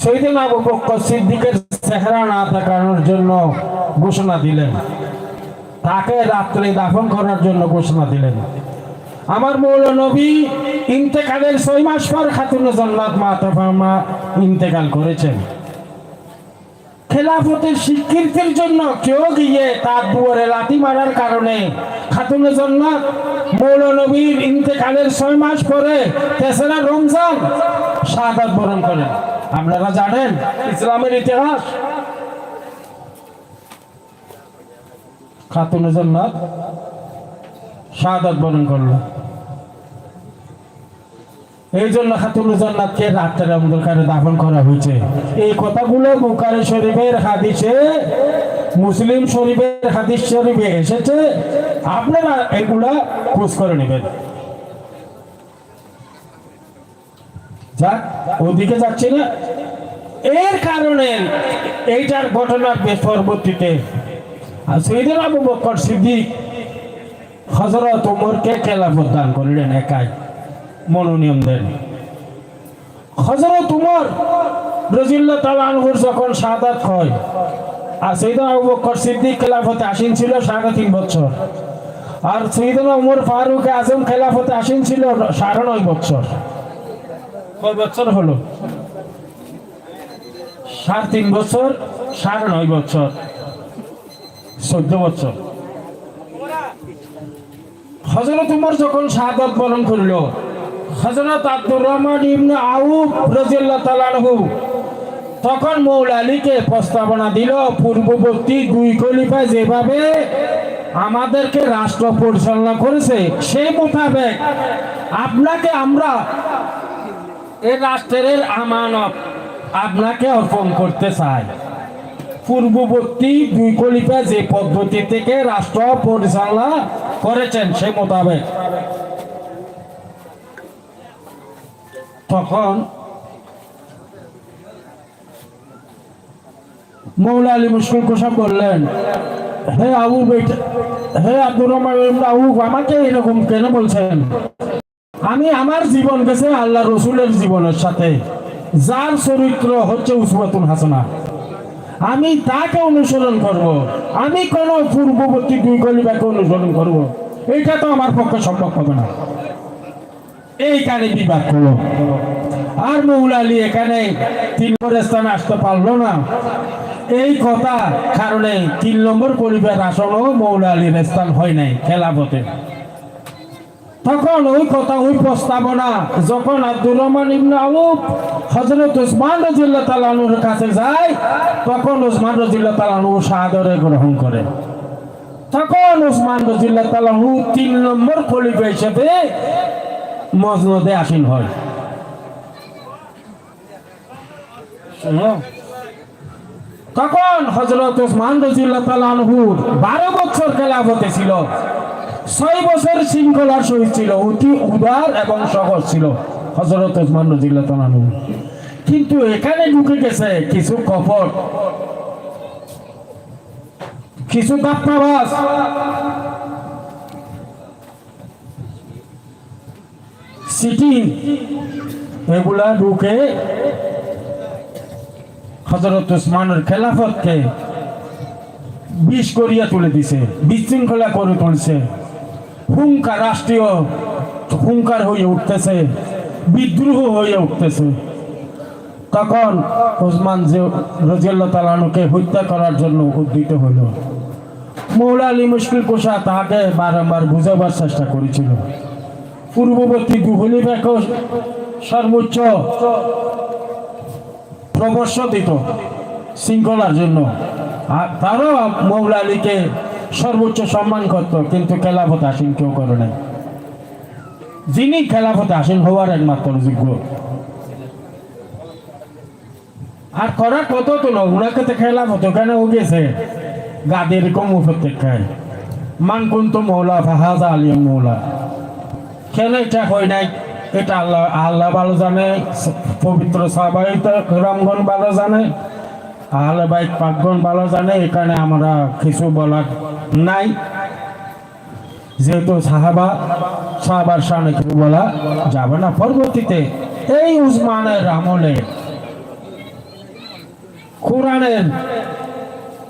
সৈদিন আবু বক্কর সিদ্দিকের চেহারা না জন্য ঘোষণা দিলেন। তাকে রাত্রে দাফন করার জন্য ঘোষণা দিলেন। আমার মৌল নবী ইন্তেকালের ছয় মাস পর খাতুন ইন্তেকাল করেছেন। খেলাফতের স্বীকৃতির জন্য কেউ গিয়ে তার দুয়ারে লাথি মারার কারণে খাতুন জান্নাত মৌল নবীর ইন্তেকালের ছয় মাস পরে তেসরা রমজান শাহাদাত বরণ করেন। আপনারা জানেন ইসলামের ইতিহাস? খাতুন জান্নাত শাহাদাত বরণ করল। এই জন্য খাতুনুল জান্নাতকে রাত্রে অন্ধকারে দাফন করা হয়েছে। এই কথাগুলো বুখারী শরীফের হাদিসে, মুসলিম শরীফের হাদিস শরীফে এসেছে। আপনারা এগুলা খোঁজ করে নেবেন। ওদিকে যাচ্ছে না। এর কারণে এইটার পরবর্তীতে। আবু বকর সিদ্দিক হজরত ওমরকে করলেন একাই, মনোনিয়ম দেন। হজরত উমর রজিল্লা যখন সাদাত হয়, আর সৈদনা আবু বকর সিদ্দিক খেলাফতে আসীন ছিল সাড়ে তিন বছর। আর সৈদনা উমর ফারুক আজম খেলাফতে আসীন ছিল সাড়ে নয় বছর। কয় বছর হলো? সাড়ে তিন বছর, সাড়ে নয় বছর, চোদ্দ বছর। হজরত উমর যখন শাহাদত বরণ করল হজরত আব্দুর রহমান ইবনে আউফ রাদিয়াল্লাহু তাআলা আনহু তখন মৌলা আলীকে প্রস্তাবনা দিল, পূর্ববর্তী দুই খলিফা যেভাবে আমাদেরকে রাষ্ট্র পরিচালনা করেছে, সেই মোতাবেক আপনাকে আমরা এই রাষ্ট্রের আমানত আপনাকে অর্পণ করতে চাই। পূর্ববর্তী দুই খলিফা যে পদ্ধতি থেকে রাষ্ট্র পরিচালনা করেছেন সেই মোতাবেক। তখন মৌলা আলী মুশকিল কোষা বললেন, হে আবু বেটা, হে আব্দুর রহমান আমাকে এরকম কেন বলছেন? আমি আমার জীবন গেছে আল্লাহ রসুলের জীবনের সাথে। যার চরিত্র হচ্ছে উসমাতুল হাসানা। আমি তাকে অনুসরণ করব। আমি কোন পূর্ববর্তী দুই গলিবাকে অনুসরণ করব। এটা তো আমার পক্ষে সম্ভব হবে না। এই কানে বিবাদ করল আর মৌল আলী এখানে তিন নম্বর স্থানে আসতে পারল না। এই কথা কারণে তিন নম্বর পরিবার আসনও মৌলা আলীর স্থান হয় নাই খেলাপথে তখন ওই কথা ওই প্রস্তাবনা যখন আব্দুর রহমান ইবনে আউফ হযরত ওসমান রাদিয়াল্লাহু তাআলা আনহুর কাছে যায়, তখন ওসমান রাদিয়াল্লাহু তাআলা আনহু সাদরে গ্রহণ করে। তখন ওসমান রাদিয়াল্লাহু তাআলা আনহু তিন নম্বর খলিফা হিসেবে মসনদে আসীন হয়। তখন হজরত ওসমান রাদিয়াল্লাহু তাআলা আনহুর বারো বছর খেলাফতে ছিল। ছয় বছর শৃঙ্খলার সহিত ছিল, অতি উদার এবং সহজ ছিল। হজরত ওসমান রাদিয়াল্লাহু তাআলা আনহু। কিন্তু এখানে ঢুকে গেছে কিছু কপট, কিছু দাপ্পাবাস সিটিং, এগুলা ঢুকে হজরত ওসমানের খেলাফতকে বিষ করিয়া তুলে দিছে, বিশৃঙ্খলা করে তুলছে। হুঙ্কার রাষ্ট্রীয় হুঙ্কার হয়ে উঠতেছে, বিদ্রোহ হয়ে উঠতেছে। তখন ওসমান যে রাজিয়াল্লাহ তালানুকে হত্যা করার জন্য উদ্দিত হইল মৌলা আলী মুশকিল কোষা তাহাকে বারংবার বুঝাবার চেষ্টা করেছিল। পূর্ববর্তী দুহলিবাকে সর্বোচ্চ প্রবর্ষ দিত শৃঙ্খলার জন্য। তারও মৌলা আলীকে সর্বোচ্চ সম্মান করত, কিন্তু খেলাফত আসীন কেউ করে নাই। যিনি খেলাফত আসীন হওয়ার একমাত্র যোগ্য। আর করার কত তো না ওনাকে তো খেলাফত, ওখানে ও গেছে। গাদের কম উপত্যকায় মান কুন্ত মৌলা, ফাহাজা আলিম মৌলা। কেন এটা হয় নাই, এটা আল্লাহ আল্লাহ ভালো জানে, পবিত্র সাহবাহিত রামগণ ভালো জানে। আহলে ভাই পাঁচজন ভালো জানে, এখানে আমরা কিছু বলার নাই। যেহেতু সাহাবা, সাহাবার সামনে কিছু বলা যাবে না। পরবর্তীতে এই উসমানের আমলে কোরআনের